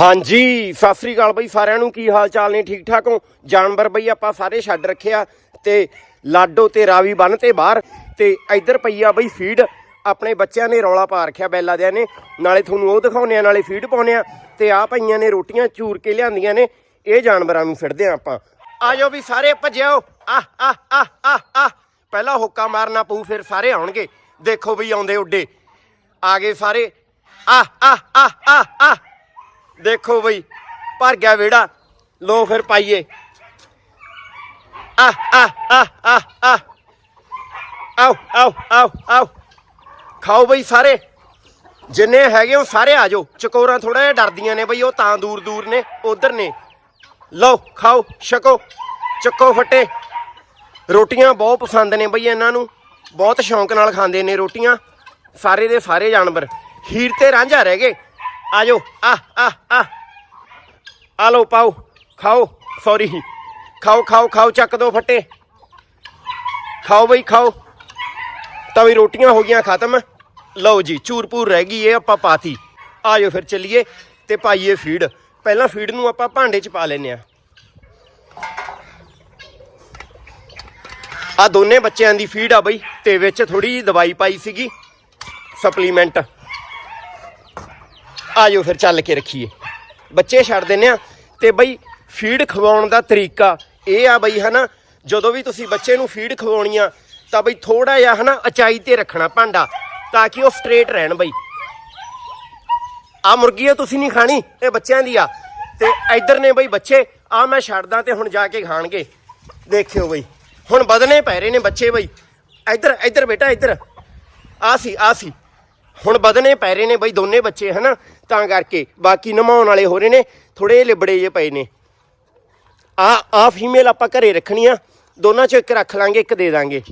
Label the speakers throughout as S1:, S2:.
S1: ਹਾਂਜੀ, ਸਤਿ ਸ੍ਰੀ ਅਕਾਲ ਬਈ, ਸਾਰਿਆਂ ਨੂੰ ਕੀ ਹਾਲ ਚਾਲ ਨੇ? ਠੀਕ ਠਾਕ ਹੋ? ਜਾਨਵਰ ਬਈ, ਆਪਾਂ ਸਾਰੇ ਛੱਡ ਰੱਖਿਆ ਤੇ ਲਾਡੋ ਤੇ ਰਾਵੀ ਬੰਨ ਤੇ ਬਾਹਰ ਤੇ ਇੱਧਰ ਪਈ ਆ ਬਈ ਫੀਡ ਆਪਣੇ ਬੱਚਿਆਂ ਨੇ ਰੌਲਾ ਪਾ ਰੱਖਿਆ ਬੈਲਾ ਦਿਆਂ ਨੇ। ਨਾਲੇ ਤੁਹਾਨੂੰ ਉਹ ਦਿਖਾਉਨੇ ਆ, ਨਾਲੇ ਫੀਡ ਪਾਉਨੇ ਆ ਤੇ ਆ ਪਈਆਂ ਨੇ ਰੋਟੀਆਂ, ਚੂਰ ਕੇ ਲਿਆਂਦੀਆਂ ਨੇ। ਇਹ ਜਾਨਵਰਾਂ ਨੂੰ ਫਿਰਦੇ ਆ ਆਪਾਂ। ਆ ਜਾਓ ਵੀ ਸਾਰੇ ਭੱਜਿਓ। ਆ ਆ ਆ ਆ ਆ ਪਹਿਲਾਂ ਹੁੱਕਾ ਮਾਰਨਾ ਪਊ, ਫਿਰ ਸਾਰੇ ਆਉਣਗੇ। ਦੇਖੋ ਬਈ ਆਉਂਦੇ ਉੱਡੇ। ਆ ਗਏ ਸਾਰੇ। ਆ ਆ ਆ ਆ ਆ ਦੇਖੋ ਬਈ, ਭਰ ਗਿਆ ਵਿਹੜਾ। ਲੋ ਫਿਰ ਪਾਈਏ। ਆ ਆ ਆ ਆ ਆ ਆਓ ਆਓ ਆਓ ਆਓ। ਖਾਓ ਬਈ ਸਾਰੇ। ਜਿੰਨੇ ਹੈਗੇ ਉਹ ਸਾਰੇ ਆ ਜਾਓ। ਚਕੋਰਾਂ ਥੋੜਾ ਜਿਹਾ ਡਰਦੀਆਂ ਨੇ ਬਈ, ਉਹ ਤਾਂ ਦੂਰ ਦੂਰ ਨੇ, ਉਧਰ ਨੇ। ਲਓ, ਖਾਓ, ਛਕੋ, ਚੱਕੋ ਫੱਟੇ। ਰੋਟੀਆਂ ਬਹੁਤ ਪਸੰਦ ਨੇ ਬਈ ਇਹਨਾਂ ਨੂੰ। ਬਹੁਤ ਸ਼ੌਂਕ ਨਾਲ ਖਾਂਦੇ ਨੇ ਰੋਟੀਆਂ। ਸਾਰੇ ਦੇ ਸਾਰੇ ਜਾਨਵਰ। ਹੀਰ ਤੇ ਰਾਂਝਾ ਰਹਿ ਗਏ। ਆ ਜਾਓ ਆ ਆ ਆ ਆ ਲਓ ਪਾਓ ਖਾਓ ਸੌਰੀ ਖਾਓ ਖਾਓ ਖਾਓ ਚੱਕ ਦੋ ਫੱਟੇ ਖਾਓ ਬਈ ਖਾਓ ਤਾਂ ਵੀ ਰੋਟੀਆਂ ਹੋ ਗਈਆਂ ਖਤਮ ਲਓ ਜੀ ਚੂਰਪੂਰ ਰਹਿ ਗਈ ਇਹ ਆਪਾਂ ਪਾਤੀ ਆ ਜਾਓ ਫਿਰ ਚੱਲੀਏ ਤੇ ਪਾਈਏ ਫੀਡ ਪਹਿਲਾਂ ਫੀਡ ਨੂੰ ਆਪਾਂ ਭਾਂਡੇ 'ਚ ਪਾ ਲੈਨੇ ਆ ਆ ਦੋਨੇ ਬੱਚਿਆਂ ਦੀ ਫੀਡ ਆ ਬਈ ਤੇ ਵਿੱਚ ਥੋੜੀ ਜਿਹੀ ਦਵਾਈ ਪਾਈ ਸੀਗੀ ਸਪਲੀਮੈਂਟ ਆ ਜਾਓ ਫਿਰ ਚੱਲ ਕੇ ਰੱਖੀਏ। ਬੱਚੇ ਛੱਡ ਦਿੰਨੇ ਆ ਤੇ ਬਈ ਫੀਡ ਖਵਾਉਣ ਦਾ ਤਰੀਕਾ ਇਹ ਆ ਬਈ ਹਨਾ, ਜਦੋਂ ਵੀ ਤੁਸੀਂ ਬੱਚੇ ਨੂੰ ਫੀਡ ਖਵਾਉਣੀ ਆ ਤਾਂ ਬਈ ਥੋੜਾ ਜਿਹਾ ਹਨਾ ਅਚਾਈ ਤੇ ਰੱਖਣਾ ਭਾਂਡਾ, ਤਾਂ ਕਿ ਉਹ ਸਟ੍ਰੇਟ ਰਹਿਣ ਬਈ। ਆ ਮੁਰਗੀ ਆ ਤੁਸੀਂ ਨਹੀਂ ਖਾਣੀ, ਇਹ ਬੱਚਿਆਂ ਦੀ ਆ। ਤੇ ਇੱਧਰ ਨੇ ਬਈ ਬੱਚੇ, ਆ ਮੈਂ ਛੱਡਦਾ ਤੇ ਹੁਣ ਜਾ ਕੇ ਖਾਣਗੇ। ਦੇਖਿਓ ਬਈ, ਹੁਣ ਬਦਨੇ ਪੈ ਰਹੇ ਨੇ ਬੱਚੇ ਬਈ। ਇੱਧਰ ਇੱਧਰ ਬੇਟਾ, ਇੱਧਰ। ਆ ਸੀ ਆ ਸੀ। ਹੁਣ ਬਦਨੇ ਪੈ ਰਹੇ ਨੇ ਬਈ ਦੋਨੇ ਬੱਚੇ, ਹਨਾ? ਤਾਂ ਕਰਕੇ ਬਾਕੀ ਨਮਾਉਣ ਵਾਲੇ ਹੋ ਰਹੇ ਨੇ ਥੋੜੇ ਲਿਬੜੇ ਜੇ ਪਏ ਨੇ। ਆ ਆ ਫੀਮੇਲ ਆਪਾਂ ਘਰੇ ਰੱਖਣੀ ਆ, ਦੋਨਾਂ ਚੋਂ ਇੱਕ ਰੱਖ ਲਾਂਗੇ, ਇੱਕ ਦੇ ਦਾਂਗੇ।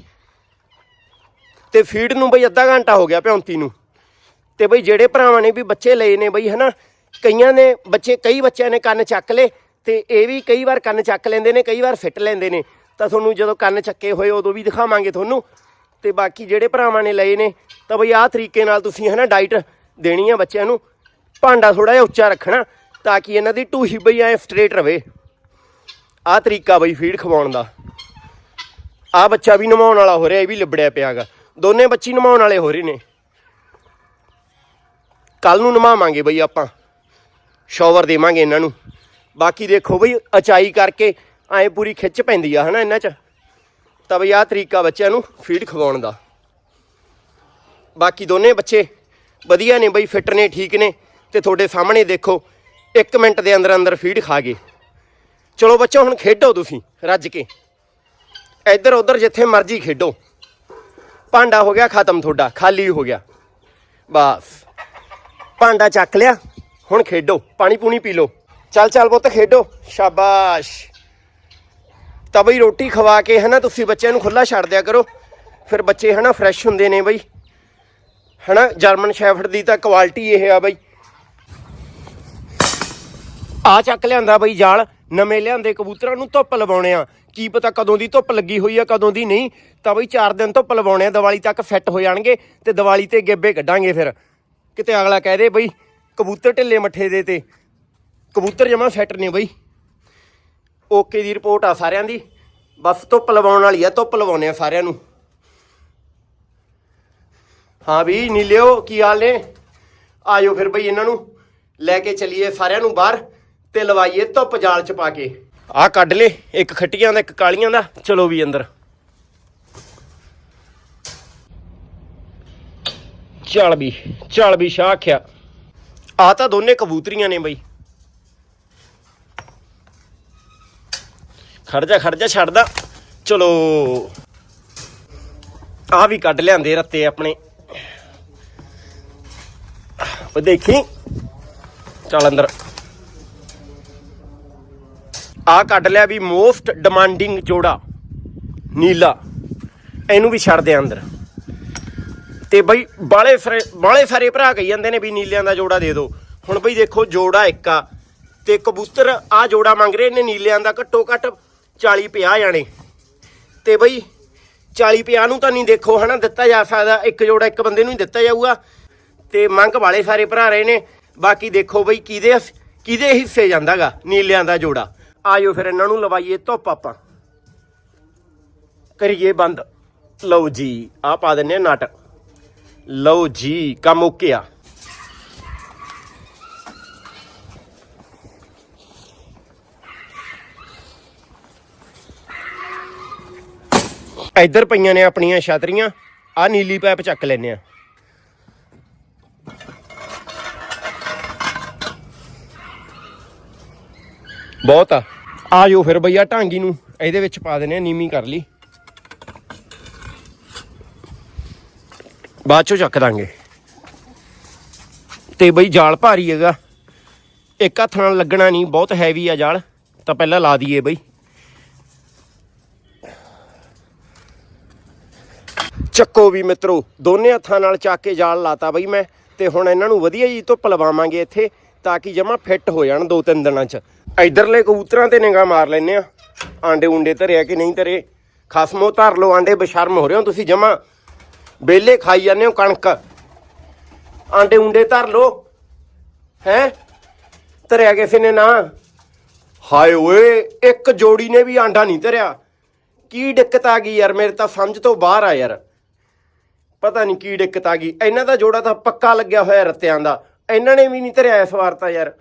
S1: ਤੇ ਫੀਡ ਨੂੰ ਬਈ ਅੱਧਾ ਘੰਟਾ ਹੋ ਗਿਆ ਭਿਉਂਤੀ ਨੂੰ। ਤੇ ਬਈ ਜਿਹੜੇ ਭਰਾਵਾਂ ਨੇ ਵੀ ਬੱਚੇ ਲਏ ਨੇ ਬਈ, ਹਨਾ? ਕਈਆਂ ਨੇ ਬੱਚੇ, ਕਈ ਬੱਚਿਆਂ ਨੇ ਕੰਨ ਚੱਕ ਲੇ ਤੇ ਇਹ ਵੀ ਕਈ ਵਾਰ ਕੰਨ ਚੱਕ ਲੈਂਦੇ ਨੇ, ਕਈ ਵਾਰ ਫਿੱਟ ਲੈਂਦੇ ਨੇ। ਤਾਂ ਤੁਹਾਨੂੰ ਜਦੋਂ ਕੰਨ ਚੱਕੇ ਹੋਏ, ਉਦੋਂ ਵੀ ਦਿਖਾਵਾਂਗੇ ਤੁਹਾਨੂੰ। ਤੇ ਬਾਕੀ ਜਿਹੜੇ ਭਰਾਵਾਂ ਨੇ ਲਏ ਨੇ, ਤਾਂ ਬਈ ਆਹ ਤਰੀਕੇ ਨਾਲ ਤੁਸੀਂ ਹਨਾ ਡਾਈਟ ਦੇਣੀ ਆ ਬੱਚਿਆਂ ਨੂੰ। ਭਾਂਡਾ ਥੋੜਾ ਜਿਹਾ ਉੱਚਾ ਰੱਖਣਾ, ਤਾਂ ਕਿ ਇਹਨਾਂ ਦੀ ਟੂਹੀ ਬਈ ਐ ਸਟ੍ਰੇਟ ਰਵੇ। ਆਹ ਤਰੀਕਾ ਬਈ ਫੀਡ ਖਵਾਉਣ ਦਾ। ਆਹ ਬੱਚਾ ਵੀ ਨਮਾਉਣ ਵਾਲਾ ਹੋ ਰਿਹਾ, ਇਹ ਵੀ ਲਿਬੜਿਆ ਪਿਆਗਾ। ਦੋਨੇ ਬੱਚੀ ਨਮਾਉਣ ਵਾਲੇ ਹੋ ਰਹੇ ਨੇ। ਕੱਲ ਨੂੰ ਨਮਾਵਾਂਗੇ ਬਈ ਆਪਾਂ। ਸ਼ਾਵਰ ਦੇਵਾਂਗੇ ਇਹਨਾਂ ਨੂੰ। ਬਾਕੀ ਦੇਖੋ ਬਈ ਅਚਾਈ ਕਰਕੇ ਐ ਪੂਰੀ ਖਿੱਚ ਪੈਂਦੀ ਆ ਹਨਾ ਇਹਨਾਂ 'ਚ। ਤਾਂ ਬਈ ਆਹ ਤਰੀਕਾ ਬੱਚਿਆਂ ਨੂੰ ਫੀਡ ਖਵਾਉਣ ਦਾ। ਬਾਕੀ ਦੋਨੇ ਬੱਚੇ ਵਧੀਆ ਨੇ ਬਈ ਫਿੱਟ ਨੇ, ਠੀਕ ਨੇ ਤੇ ਤੁਹਾਡੇ ਸਾਹਮਣੇ ਦੇਖੋ 1 ਮਿੰਟ ਦੇ ਅੰਦਰ ਅੰਦਰ ਫੀਡ ਖਾ ਗਏ। ਚਲੋ ਬੱਚੋ, ਹੁਣ ਖੇਡੋ ਤੁਸੀਂ, ਰੱਜ ਕੇ। ਇੱਧਰ ਉੱਧਰ ਜਿੱਥੇ ਮਰਜ਼ੀ ਖੇਡੋ। ਭਾਂਡਾ ਹੋ ਗਿਆ, ਖਤਮ ਤੁਹਾਡਾ, ਖਾਲੀ ਹੋ ਗਿਆ। ਬਸ। ਭਾਂਡਾ ਚੱਕ ਲਿਆ, ਹੁਣ ਖੇਡੋ, ਪਾਣੀ ਪੂਣੀ ਪੀ ਲਓ। ਚੱਲ ਚੱਲ ਪੁੱਤ, ਖੇਡੋ। ਸ਼ਾਬਾਸ਼। ਤਾਂ ਬਈ ਰੋਟੀ ਖਵਾ ਕੇ ਹਨਾ ਤੁਸੀਂ ਬੱਚਿਆਂ ਨੂੰ ਖੁੱਲਾ ਛੱਡ ਦਿਆ ਕਰੋ। ਫਿਰ ਬੱਚੇ ਹਨਾ ਫਰੈਸ਼ ਹੁੰਦੇ ਨੇ ਬਈ। ਹਨਾ ਜਰਮਨ ਸ਼ੈਫਰਡ ਦੀ ਤਾਂ ਕੁਆਲਿਟੀ ਇਹ ਆ ਬਈ। ਆ ਚੱਕ ਲਿਆਂਦਾ ਬਈ ਜਾਲ, ਨਵੇਂ ਲਿਆਂਦੇ ਕਬੂਤਰਾਂ ਨੂੰ ਧੁੱਪ ਲਵਾਉਣੇ ਆ। ਕੀ ਪਤਾ ਕਦੋਂ ਦੀ ਧੁੱਪ ਲੱਗੀ ਹੋਈ ਆ, ਕਦੋਂ ਦੀ ਨਹੀਂ। ਤਾਂ ਬਈ 4 ਦਿਨ ਧੁੱਪ ਲਵਾਉਣੇ ਆ, ਦੀਵਾਲੀ ਤੱਕ ਫਿੱਟ ਹੋ ਜਾਣਗੇ ਤੇ ਦੀਵਾਲੀ ਤੇ ਗੇਬੇ ਕੱਢਾਂਗੇ ਫਿਰ। ਕਿਤੇ ਅਗਲਾ ਕਹਿ ਦੇ ਬਈ, ਕਬੂਤਰ ਢਿੱਲੇ ਮੱਠੇ ਦੇ ਤੇ। ਕਬੂਤਰ ਜਮਾ ਫਿੱਟ ਨੇ ਬਈ। ਓਕੇ ਦੀ ਰਿਪੋਰਟ ਆ ਸਾਰਿਆਂ ਦੀ। ਬਸ ਧੁੱਪ ਲਵਾਉਣ ਵਾਲੀ ਆ, ਧੁੱਪ ਲਵਾਉਣੇ ਆ ਸਾਰਿਆਂ ਨੂੰ। ਹਾਂ ਵੀ, ਨੀਲਿਓ, ਕੀ ਹਾਲ ਨੇ? ਆਇਓ ਫਿਰ ਬਈ ਇਹਨਾਂ ਨੂੰ। ਲੈ ਕੇ ਚਲੀਏ ਸਾਰਿਆਂ ਨੂੰ ਬਾਹਰ ਤੇ ਲਵਾਈਏ ਧੁੱਪ ਜਾਲ ਚ ਪਾ ਕੇ। ਆਹ ਕੱਢ ਲੇ, ਇੱਕ ਖੱਟੀਆਂ ਦਾ, ਇੱਕ ਕਾਲੀਆਂ ਦਾ। ਚਲੋ ਵੀ ਅੰਦਰ। ਚੱਲ ਵੀ ਚੱਲ ਵੀ, ਸ਼ਾਹ ਆਖਿਆ। ਆ ਤਾਂ ਦੋਨੇ ਕਬੂਤਰੀਆਂ ਨੇ ਬਈ। ਖੜ ਜਾ ਖੜ ਜਾ ਛੱਡਦਾ ਚਲੋ। ਆ ਵੀ ਕੱਢ ਲਿਆਂਦੇ ਰੱਤੇ ਆਪਣੇ। ਉਹ ਦੇਖੀ। ਚੱਲ ਅੰਦਰ। ਆ ਕੱਢ ਲਿਆ ਵੀ ਮੋਸਟ ਡਿਮਾਂਡਿੰਗ ਜੋੜਾ ਨੀਲਾ। ਇਹਨੂੰ ਵੀ ਛੱਡ ਦੇ ਅੰਦਰ। ਤੇ ਬਈ ਬਾਲੇ ਫਰੇ, ਬਾਲੇ ਸਾਰੇ ਭਰਾ ਕਹੀ ਜਾਂਦੇ ਨੇ ਵੀ ਨੀਲਿਆਂ ਦਾ ਜੋੜਾ ਦੇ ਦਿਓ ਹੁਣ ਬਈ ਦੇਖੋ ਜੋੜਾ ਇੱਕ ਆ। ਤੇ ਕਬੂਤਰ ਆ ਜੋੜਾ ਮੰਗ ਰਹੇ ਨੇ ਨੀਲਿਆਂ ਦਾ ਘੱਟੋ ਘੱਟ 40 50 ਜਾਣੇ। ਤੇ ਬਈ 40 50 ਨੂੰ ਤਾਂ ਨਹੀਂ ਦੇਖੋ ਹਨਾ, ਦਿੱਤਾ ਜਾ ਸਕਦਾ, ਇੱਕ ਜੋੜਾ ਇੱਕ ਬੰਦੇ ਨੂੰ ਹੀ ਦਿੱਤਾ ਜਾਊਗਾ। ਤੇ ਮੰਗ ਵਾਲੇ ਸਾਰੇ ਭਰਾ ਰਹੇ ਨੇ। ਬਾਕੀ ਦੇਖੋ ਬਈ ਕਿਹਦੇ ਕਿਹਦੇ ਹਿੱਸੇ ਜਾਂਦਾਗਾ ਨੀਲਿਆਂ ਦਾ ਜੋੜਾ। ਆਇਓ ਫਿਰ ਇਹਨਾਂ ਨੂੰ ਲਵਾਈਏ ਧੁੱਪ ਆਪਾਂ। ਕਰੀਏ ਬੰਦ। ਲਓ ਜੀ ਆ ਪਾ ਦਿੰਨੇ ਆ ਨਟ। ਲਓ ਜੀ, ਕੰਮ ਓਕੇ ਆ। ਇੱਧਰ ਪਈਆਂ ਨੇ ਆਪਣੀਆਂ ਛਤਰੀਆਂ ਆ ਨੀਲੀ ਪਾਈਪ ਚੱਕ ਲੈਨੇ ਆ ਬਹੁਤ ਆ। ਆ ਜਾਓ ਫਿਰ ਬਈਆ ਢਾਂਗੀ ਨੂੰ, ਇਹਦੇ ਵਿੱਚ ਪਾ ਦਿੰਨੇ ਆ ਨੀਮੀ ਕਰ ਲਈ। ਬਾਅਦ ਚੋਂ ਚੱਕ ਦਾਂਗੇ। ਤੇ ਬਈ ਜਾਲ ਭਾਰੀ ਹੈਗਾ। ਇੱਕ ਹੱਥ ਨਾਲ ਲੱਗਣਾ ਨਹੀਂ, ਬਹੁਤ ਹੈਵੀ ਆ ਜਾਲ। ਤਾਂ ਪਹਿਲਾਂ ਲਾ ਦਈਏ ਬਈ। ਚੱਕੋ ਵੀ ਮਿੱਤਰੋ, ਦੋਨੇ ਹੱਥਾਂ ਨਾਲ ਚੱਕ ਕੇ ਜਾਲ ਲਾਤਾ ਬਈ ਮੈਂ, ਤੇ ਹੁਣ ਇਹਨਾਂ ਨੂੰ ਵਧੀਆ ਜੀ ਧੁੱਪ ਲਵਾਵਾਂਗੇ ਇੱਥੇ, ਤਾਂ ਕਿ ਜਮਾ ਫਿੱਟ ਹੋ ਜਾਣ ਦੋ ਤਿੰਨ ਦਿਨਾਂ 'ਚ। ਇਧਰਲੇ ਕਬੂਤਰਾਂ ਤੇ ਨਿਗਾਹ ਮਾਰ ਲੈਨੇ ਆ ਆਂਡੇ ਉਂਡੇ ਧਰਿਆ ਕਿ ਨਹੀਂ ਧਰੇ? ਖਸਮੋ ਧਰ ਲੋ ਆਂਡੇ ਬਸ਼ਰਮ ਹੋ ਰਹੇ ਹੋ ਤੁਸੀਂ ਜਮਾ। ਬੇਲੇ ਖਾਈ ਜਾਂਦੇ ਹੋ ਕਣਕ। ਆਂਡੇ ਉਂਡੇ ਧਰ ਲੋ ਹੈ? ਧਰਿਆ ਕਿਸੇ ਨੇ ਨਾ? ਹਾਏ ਓਏ, ਇੱਕ ਜੋੜੀ ਨੇ ਵੀ ਆਂਡਾ ਨਹੀਂ ਧਰਿਆ। ਕੀ ਦਿੱਕਤ ਆ ਗਈ ਯਾਰ, ਮੇਰੇ ਤਾਂ ਸਮਝ ਤੋਂ ਬਾਹਰ ਆ ਯਾਰ। ਪਤਾ ਨਹੀਂ ਕੀ ਦਿੱਕਤ ਆ ਗਈ। ਇਹਨਾਂ ਦਾ ਜੋੜਾ ਤਾਂ ਪੱਕਾ ਲੱਗਿਆ ਹੋਇਆ ਰੱਤਿਆਂ ਦਾ। ਇਹਨਾਂ ਨੇ ਵੀ ਨਹੀਂ ਧਰਿਆ ਇਸ ਵਾਰ ਤਾਂ ਯਾਰ।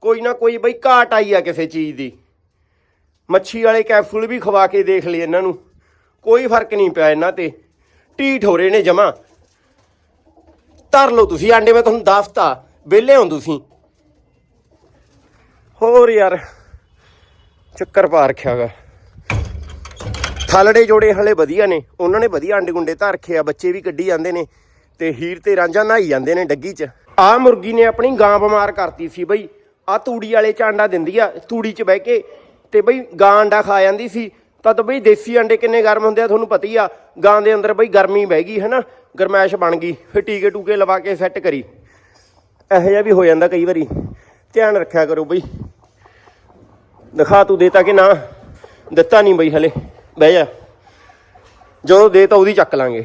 S1: ਕੋਈ ਨਾ ਕੋਈ ਬਈ ਘਾਟ ਆਈ ਆ ਕਿਸੇ ਚੀਜ਼ ਦੀ। ਮੱਛੀ ਵਾਲੇ ਕੈਪਸੂਲ ਵੀ ਖਵਾ ਕੇ ਦੇਖ ਲਈ ਇਹਨਾਂ ਨੂੰ। ਕੋਈ ਫ਼ਰਕ ਨਹੀਂ ਪਿਆ ਇਹਨਾਂ ਤੇ। ਢੀਠ ਹੋ ਰਹੇ ਨੇ ਜਮਾ। ਧਰ ਲਓ ਤੁਸੀਂ ਆਂਡੇ, ਮੈਂ ਤੁਹਾਨੂੰ ਦੱਸਤਾ। ਵਿਹਲੇ ਹੋ ਤੁਸੀਂ। ਹੋਰ ਯਾਰ, ਚੱਕਰ ਪਾ ਰੱਖਿਆਗਾ ਥਾਲੜੇ ਜੋੜੇ ਹਲੇ ਵਧੀਆ ਨੇ। ਉਹਨਾਂ ਨੇ ਵਧੀਆ ਅੰਡੇ ਗੁੰਡੇ ਧਰ ਰੱਖੇ ਆ, ਬੱਚੇ ਵੀ ਕੱਢੀ ਜਾਂਦੇ ਨੇ ਤੇ ਹੀਰ ਤੇ ਰਾਂਝਾ ਨਹਾਈ ਜਾਂਦੇ ਨੇ ਡੱਗੀ 'ਚ। ਆ ਮੁਰਗੀ ਨੇ ਆਪਣੀ ਗਾਂ ਬਿਮਾਰ ਕਰਤੀ ਸੀ ਬਈ। ਆ ਤੂੜੀ ਵਾਲੇ ਚ ਆਂਡਾ ਦਿੰਦੀ ਆ, ਤੂੜੀ 'ਚ ਬਹਿ ਕੇ ਤੇ ਬਈ ਗਾਂ ਅੰਡਾ ਖਾ ਜਾਂਦੀ ਸੀ। ਤਦ ਬਈ ਦੇਸੀ ਅੰਡੇ ਕਿੰਨੇ ਗਰਮ ਹੁੰਦੇ ਆ ਤੁਹਾਨੂੰ ਪਤਾ ਹੀ ਆ, ਗਾਂ ਦੇ ਅੰਦਰ ਬਈ ਗਰਮੀ ਬਹਿ ਗਈ, ਹਨਾ? ਗਰਮੈਸ਼ ਬਣ ਗਈ, ਫਿਰ ਟੀਕੇ ਟੂਕੇ ਲਵਾ ਕੇ ਸੈੱਟ ਕਰੀ। ਇਹੋ ਜਿਹਾ ਵੀ ਹੋ ਜਾਂਦਾ ਕਈ ਵਾਰੀ। ਧਿਆਨ ਰੱਖਿਆ ਕਰੋ ਬਈ। ਦਿਖਾ ਤੂੰ ਦੇਤਾ ਕਿ ਨਾ, ਦਿੱਤਾ ਨਹੀਂ ਬਈ ਹਲੇ। ਬਹਿ ਜਾ। ਜਦੋਂ ਦੇ ਤਾਂ ਉਹਦੀ ਚੱਕ ਲਾਂਗੇ।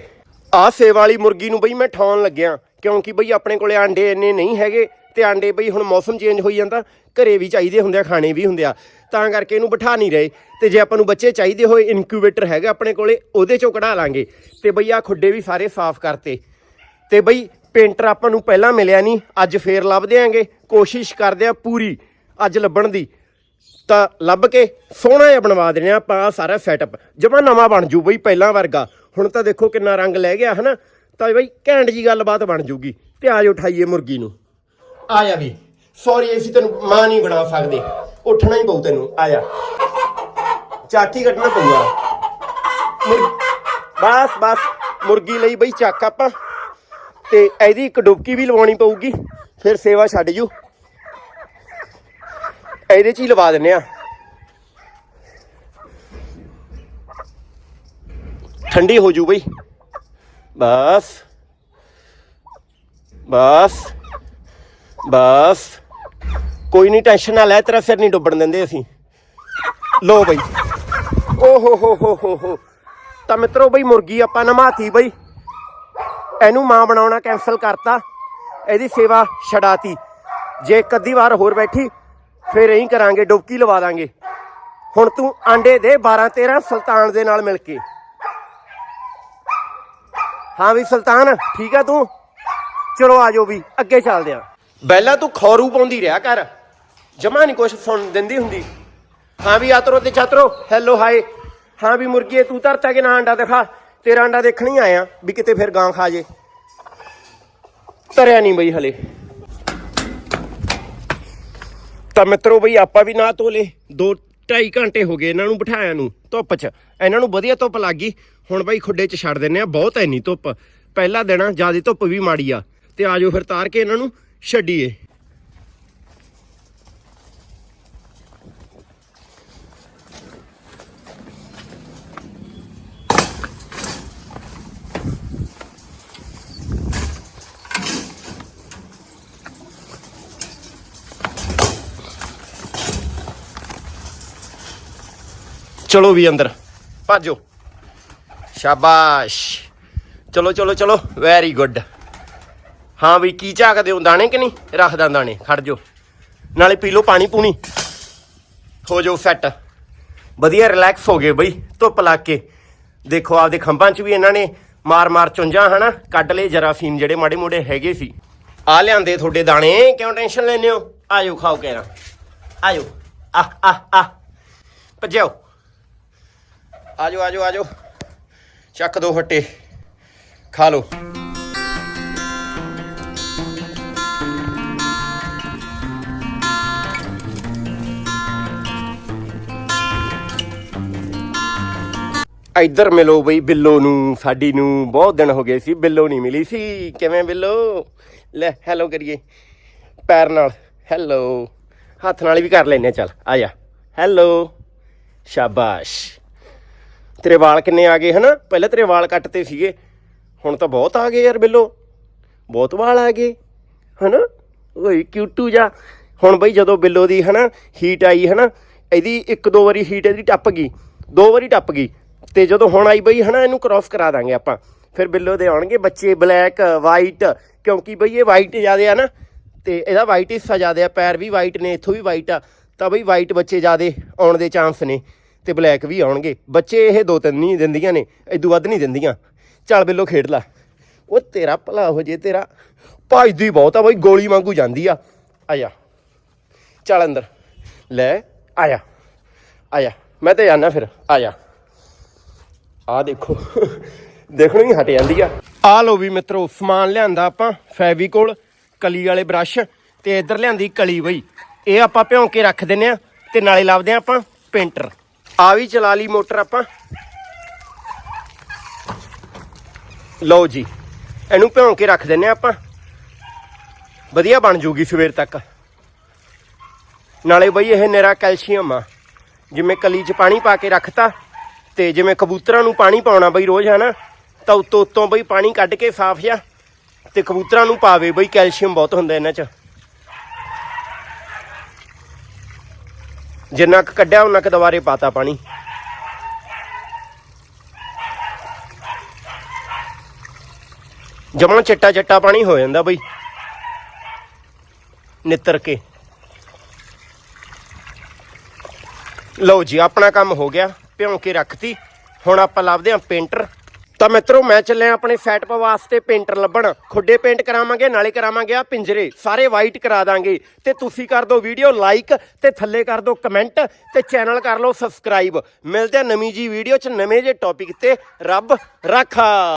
S1: ਆਹ ਸੇਵਾ ਵਾਲੀ ਮੁਰਗੀ ਨੂੰ ਬਈ ਮੈਂ ਠਾਉਣ ਲੱਗਿਆ, ਕਿਉਂਕਿ ਬਈ ਆਪਣੇ ਕੋਲੇ ਆਂਡੇ ਇੰਨੇ ਨਹੀਂ ਹੈਗੇ, ਤੇ ਆਂਡੇ ਬਈ ਹੁਣ ਮੌਸਮ ਚੇਂਜ ਹੋਈ ਜਾਂਦਾ, ਘਰੇ ਵੀ ਚਾਹੀਦੇ ਹੁੰਦੇ ਆ, ਖਾਣੇ ਵੀ ਹੁੰਦੇ ਆ। ਤਾਂ ਕਰਕੇ ਇਹਨੂੰ ਬਿਠਾ ਨਹੀਂ ਰਹੇ। ਤੇ ਜੇ ਆਪਾਂ ਨੂੰ ਬੱਚੇ ਚਾਹੀਦੇ ਹੋਏ ਇਨਕਿਊਬੇਟਰ ਹੈਗਾ ਆਪਣੇ ਕੋਲੇ, ਉਹਦੇ ਚੋਂ ਕਢਾ ਲਾਂਗੇ। ਤੇ ਬਈ ਆ ਖੁੱਡੇ ਵੀ ਸਾਰੇ ਸਾਫ਼ ਕਰਤੇ। ਤੇ ਬਈ ਪੇਂਟਰ ਆਪਾਂ ਨੂੰ ਪਹਿਲਾਂ ਮਿਲਿਆ ਨਹੀਂ, ਅੱਜ ਫੇਰ ਲੱਭਦੇ ਆਂਗੇ ਕੋਸ਼ਿਸ਼ ਕਰਦੇ ਆ ਪੂਰੀ, ਅੱਜ ਲੱਭਣ ਦੀ। ਤਾਂ ਲੱਭ ਕੇ ਸੋਹਣਾ ਜਿਹਾ ਬਣਵਾ ਦੇਣਾ ਆਪਾਂ ਆਹ ਸਾਰਾ ਸੈਟਅਪ ਜਮਾ ਨਵਾਂ ਬਣ ਜੂ ਬਈ ਪਹਿਲਾਂ ਵਰਗਾ। ਹੁਣ ਤਾਂ ਦੇਖੋ ਕਿੰਨਾ ਰੰਗ ਲੈ ਗਿਆ, ਹਨਾ? ਤਾਂ ਬਈ ਘੈਂਟ ਜੀ ਗੱਲਬਾਤ ਬਣ ਜੂਗੀ। ਤੇ ਆਜ ਉਠਾਈਏ ਮੁਰਗੀ ਨੂੰ। ਆ ਜਾ ਵੀ ਸੌਰੀ ਅਸੀਂ ਤੈਨੂੰ ਮਾਂ ਨਹੀਂ ਬਣਾ ਸਕਦੇ। ਉੱਠਣਾ ਹੀ ਪਊ ਤੈਨੂੰ। ਆ ਜਾ। ਚਾਟੀ ਕੱਢਣਾ ਪਊਗਾ। ਬਸ ਬਸ। ਮੁਰਗੀ ਲਈ ਬਈ ਚੱਕ ਆਪਾਂ। ਤੇ ਇਹਦੀ ਇੱਕ ਡੁਬਕੀ ਵੀ ਲਵਾਉਣੀ ਪਊਗੀ। ਫਿਰ ਸੇਵਾ ਛੱਡ ਜੂ। ਇਹਦੇ ਚ ਹੀ ਲਵਾ ਦਿੰਨੇ ਆ। ਠੰਡੀ ਹੋ ਜੂ ਬਈ। ਬਸ। ਬਸ। ਬਸ। ਕੋਈ ਨਹੀਂ ਟੈਨਸ਼ਨ ਨਾ ਲੈ, ਤੇਰਾ ਸਿਰ ਨਹੀਂ ਡੁੱਬਣ ਦਿੰਦੇ ਅਸੀਂ। ਲੋ ਬਈ। ਓ ਹੋ ਹੋ ਹੋ ਹੋ ਹੋ। ਤਾਂ ਮਿੱਤਰੋ ਬਈ, ਮੁਰਗੀ ਆਪਾਂ ਨਮਾਤੀ ਬਈ। ਇਹਨੂੰ ਮਾਂ ਬਣਾਉਣਾ ਕੈਨਸਲ ਕਰਤਾ। ਇਹਦੀ ਸੇਵਾ ਛਡਾਤੀ। ਜੇ ਇੱਕ ਅੱਧੀ ਵਾਰ ਹੋਰ ਬੈਠੀ ਫਿਰ ਇਹੀ ਕਰਾਂਗੇ, ਡੁਬਕੀ ਲਵਾ ਦਾਂਗੇ। ਹੁਣ ਤੂੰ ਆਂਡੇ ਦੇ 12 13 ਸੁਲਤਾਨ ਦੇ ਨਾਲ ਮਿਲ ਕੇ। ਹਾਂ ਵੀ ਸੁਲਤਾਨ, ਠੀਕ ਆ ਤੂੰ? ਚਲੋ ਆਜੋ ਵੀ, ਅੱਗੇ ਚੱਲਦੇ ਆ। ਬੈਲਾ ਤੂੰ ਖੌਰੂ ਪਾਉਂਦੀ ਰਿਹਾ ਕਰ। ਜਮਾ ਨਹੀਂ ਕੁਛ ਸੁਣ ਦਿੰਦੀ ਹੁੰਦੀ। ਹਾਂ ਵੀ ਆਤਰੋ ਤੇ ਛਾਤਰੋ ਹੈਲੋ ਹਾਏ ਹਾਂ ਵੀ ਮੁਰਗੀਏ, ਤੂੰ ਧਰਤਾ ਕਿ ਨਾ ਆਂਡਾ ਦਿਖਾ। ਤੇਰਾ ਆਂਡਾ ਦੇਖਣ ਹੀ ਆਇਆ ਵੀ ਕਿਤੇ ਫਿਰ ਗਾਂ ਖਾ ਜੇ। ਤਰਿਆ ਨਹੀਂ ਬਈ ਹਲੇ। ਤਾਂ ਮਿੱਤਰੋ ਬਈ ਆਪਾਂ ਵੀ ਨਾ ਤੋਲੇ। 2 2.5 ਘੰਟੇ ਹੋ ਗਏ ਇਹਨਾਂ ਨੂੰ ਬਿਠਾਇਆ ਨੂੰ। ਧੁੱਪ 'ਚ। ਇਹਨਾਂ ਨੂੰ ਵਧੀਆ ਧੁੱਪ ਲੱਗ ਗਈ। ਹੁਣ ਬਈ ਖੁੱਡੇ 'ਚ ਛੱਡ ਦਿੰਨੇ ਆ। ਬਹੁਤ ਐਨੀ ਧੁੱਪ। ਪਹਿਲਾ ਦਿਨ ਜ਼ਿਆਦਾ ਧੁੱਪ ਵੀ ਮਾੜੀ ਆ। ਤੇ ਆਜੋ ਫਿਰ ਤਾਰ ਕੇ ਇਹਨਾਂ ਨੂੰ ਛੱਡੀਏ। ਚਲੋ ਵੀ ਅੰਦਰ। ਭਾਜੋ। ਸ਼ਾਬਾਸ਼। ਚਲੋ ਚਲੋ ਚਲੋ। ਵੈਰੀ ਗੁੱਡ ਹਾਂ ਵੀ ਕੀ ਝਾਕਦੇ ਹੋ? ਦਾਣੇ ਕਿ ਨਹੀਂ? ਰੱਖਦਾ ਦਾਣੇ। ਖੜ ਜੋ ਨਾਲੇ ਪੀ ਲਓ ਪਾਣੀ ਪੂਣੀ। ਹੋ ਜਾਓ ਸੈੱਟ ਵਧੀਆ ਰਿਲੈਕਸ ਹੋ ਗਏ ਬਈ। ਧੁੱਪ ਲੱਗ ਕੇ। ਦੇਖੋ ਆਪਦੇ ਖੰਭਾਂ 'ਚ ਵੀ ਇਹਨਾਂ ਨੇ ਮਾਰ-ਮਾਰ ਚੁੰਝਾਂ, ਹਨਾ? ਕੱਢ ਲਏ ਜਰਾਸੀਮ ਜਿਹੜੇ ਮਾੜੇ ਮੋੜੇ ਹੈਗੇ ਸੀ। ਆ ਲਿਆਂਦੇ ਤੁਹਾਡੇ ਦਾਣੇ। ਕਿਉਂ ਟੈਨਸ਼ਨ ਲੈਨੇ ਹੋ? ਆਜੋ ਖਾਓ ਕਹਿਣਾ ਆਜੋ ਆ ਆ ਆ ਭੱਜਿਓ। ਆਜੋ ਆਜੋ ਆਜੋ। ਚੱਕ ਦੋ ਫੱਟੇ। ਖਾ ਲਓ। ਇੱਧਰ ਮਿਲੋ ਬਈ ਬਿੱਲੋ ਨੂੰ, ਸਾਡੀ ਨੂੰ। ਬਹੁਤ ਦਿਨ ਹੋ ਗਏ ਸੀ, ਬਿੱਲੋ ਨਹੀਂ ਮਿਲੀ ਸੀ। ਕਿਵੇਂ ਬਿੱਲੋ? ਲੈ ਹੈਲੋ ਕਰੀਏ। ਪੈਰ ਨਾਲ। ਹੈਲੋ ਹੱਥ ਨਾਲ ਵੀ ਕਰ ਲੈਨੇ ਚੱਲ, ਆ ਜਾ। ਹੈਲੋ ਸ਼ਾਬਾਸ਼। ਤੇਰੇ ਵਾਲ ਕਿੰਨੇ ਆ ਗਏ, ਹਨਾ? ਪਹਿਲਾਂ ਤੇਰੇ ਵਾਲ ਕੱਟਤੇ ਸੀਗੇ। ਹੁਣ ਤਾਂ ਬਹੁਤ ਆ ਗਏ ਯਾਰ ਬਿੱਲੋ। ਬਹੁਤ ਵਾਲ ਆ ਗਏ, ਹਨਾ? ਓਏ ਕਿਊਟੂ ਜਾ ਹੁਣ ਬਈ ਜਦੋਂ ਬਿੱਲੋ ਦੀ, ਹਨਾ ਹੀਟ ਆਈ, ਹਨਾ, ਇਹਦੀ ਇੱਕ ਦੋ ਵਾਰੀ ਹੀਟ ਇਹਦੀ ਟੱਪ ਗਈ, ਦੋ ਵਾਰੀ ਟੱਪ ਗਈ। ਤੇ ਜਦੋਂ ਹੁਣ ਆਈ ਬਈ, ਹਨਾ, ਇਹਨੂੰ ਕ੍ਰਾਸ ਕਰਾ ਦਾਂਗੇ ਆਪਾਂ। ਫਿਰ ਬਿੱਲੋ ਦੇ ਆਉਣਗੇ ਬੱਚੇ ਬਲੈਕ ਵਾਈਟ ਕਿਉਂਕਿ ਬਈ ਇਹ ਵਾਈਟ ਜ਼ਿਆਦੇ ਆ ਨਾ। ਤੇ ਇਹਦਾ ਵਾਈਟ ਹਿੱਸਾ ਜ਼ਿਆਦੇ ਆ, ਪੈਰ ਵੀ ਵਾਈਟ ਨੇ, ਇੱਥੋਂ ਵੀ ਵਾਈਟ ਆ। ਤਾਂ ਬਈ ਵਾਈਟ ਬੱਚੇ ਜ਼ਿਆਦੇ ਆਉਣ ਦੇ ਚਾਂਸ ਨੇ। ਤੇ ਬਲੈਕ ਵੀ ਆਉਣਗੇ। ਬੱਚੇ ਇਹ ਦੋ ਤਿੰਨ ਨਹੀਂ ਦਿੰਦੀਆਂ ਨੇ ਇਦੋਂ ਵੱਧ ਨਹੀਂ ਦਿੰਦੀਆਂ। ਚੱਲ ਬਿੱਲੋ ਖੇਡ ਲੈ। ਉਹ ਤੇਰਾ ਭਲਾ ਹੋ ਜੇ ਤੇਰਾ। ਭੱਜਦੀ ਬਹੁਤ ਆ ਬਈ, ਗੋਲੀ ਵਾਂਗੂ ਜਾਂਦੀ ਆ। ਆ ਚੱਲ ਅੰਦਰ। ਲੈ, ਆਇਆ। ਆਇਆ। ਮੈਂ ਤੇ ਜਾਣਾ ਫਿਰ। ਆਇਆ। ਜਾ ਆ ਦੇਖੋ। ਦੇਖਣੋਂ ਹੀ ਹਟ ਜਾਂਦੀ ਆ। ਆ ਲੋ ਵੀ ਮਿੱਤਰੋ, ਸਮਾਨ ਲਿਆਂਦਾ ਆਪਾਂ, ਫੈਵੀਕੋਲ, ਕਲੀ ਵਾਲੇ ਬ੍ਰਸ਼ ਤੇ ਇੱਧਰ ਲਿਆਂਦੀ ਕਲੀ ਬਈ। ਇਹ ਆਪਾਂ ਭਿਉਂ ਕੇ ਰੱਖ ਦਿੰਨੇ ਆ ਤੇ ਨਾਲੇ ਲਾਵਦੇ ਆ ਆਪਾਂ ਪੇਂਟਰ। ਆ ਵੀ ਚਲਾ ਲਈ ਮੋਟਰ ਆਪਾਂ। ਲਓ ਜੀ, ਇਹਨੂੰ ਭਿਉਂ ਕੇ ਰੱਖ ਦਿੰਨੇ ਆ ਆਪਾਂ। ਵਧੀਆ ਬਣ ਜੂਗੀ ਸਵੇਰ ਤੱਕ। ਨਾਲੇ ਬਈ ਇਹ ਨਿਰਾ ਕੈਲਸ਼ੀਅਮ ਆ। ਜਿਵੇਂ ਕਲੀ 'ਚ ਪਾਣੀ ਪਾ ਕੇ ਰੱਖਤਾ, ਤੇ ਜਿਵੇਂ ਕਬੂਤਰਾਂ ਨੂੰ ਪਾਣੀ ਪਾਉਣਾ ਬਈ ਰੋਜ਼, ਹਨਾ? ਤਾਂ ਉੱਤੋਂ ਉੱਤੋਂ ਬਈ ਪਾਣੀ ਕੱਢ ਕੇ ਸਾਫ਼ ਜਿਹਾ ਤੇ ਕਬੂਤਰਾਂ ਨੂੰ ਪਾਵੇ ਬਈ ਕੈਲਸ਼ੀਅਮ ਬਹੁਤ ਹੁੰਦਾ ਇਹਨਾਂ 'ਚ। ਜਿੰਨਾ ਕੁ ਕੱਢਿਆ ਉਹਨਾਂ ਕੁ ਦੁਬਾਰੇ ਪਾਤਾ ਪਾਣੀ। ਜਮਾਂ ਚਿੱਟਾ ਚਿੱਟਾ ਪਾਣੀ ਹੋ ਜਾਂਦਾ ਬਈ। ਨਿੱਤਰ ਕੇ। ਲਓ ਜੀ, ਆਪਣਾ ਕੰਮ ਹੋ ਗਿਆ, ਭਿਉਂ ਕੇ ਰੱਖਤੀ। ਹੁਣ ਆਪਾਂ ਲੱਭਦੇ ਆਂ ਪੇਂਟਰ ਤਾਂ ਮਿੱਤਰੋ, ਮੈਂ ਚੱਲਿਆ ਆਪਣੇ ਸੈਟਅਪ ਵਾਸਤੇ ਪੇਂਟਰ ਲੱਭਣ। ਖੁੱਡੇ ਪੇਂਟ ਕਰਾਵਾਂਗੇ, ਨਾਲੇ ਕਰਾਵਾਂਗੇ ਆ ਪਿੰਜਰੇ। ਸਾਰੇ ਵਾਈਟ ਕਰਾ ਦਾਂਗੇ। ਤੇ ਤੁਸੀਂ ਕਰ ਦਿਓ ਵੀਡੀਓ ਲਾਈਕ ਤੇ ਥੱਲੇ ਕਰ ਦਿਓ ਕਮੈਂਟ ਤੇ ਚੈਨਲ ਕਰ ਲਓ ਸਬਸਕ੍ਰਾਈਬ ਮਿਲਦੇ ਆ ਨਵੀਂ ਜੀ ਵੀਡੀਓ ਚ ਨਵੇਂ ਜੇ ਟੌਪਿਕ ਤੇ। ਰੱਬ ਰਾਖਾ।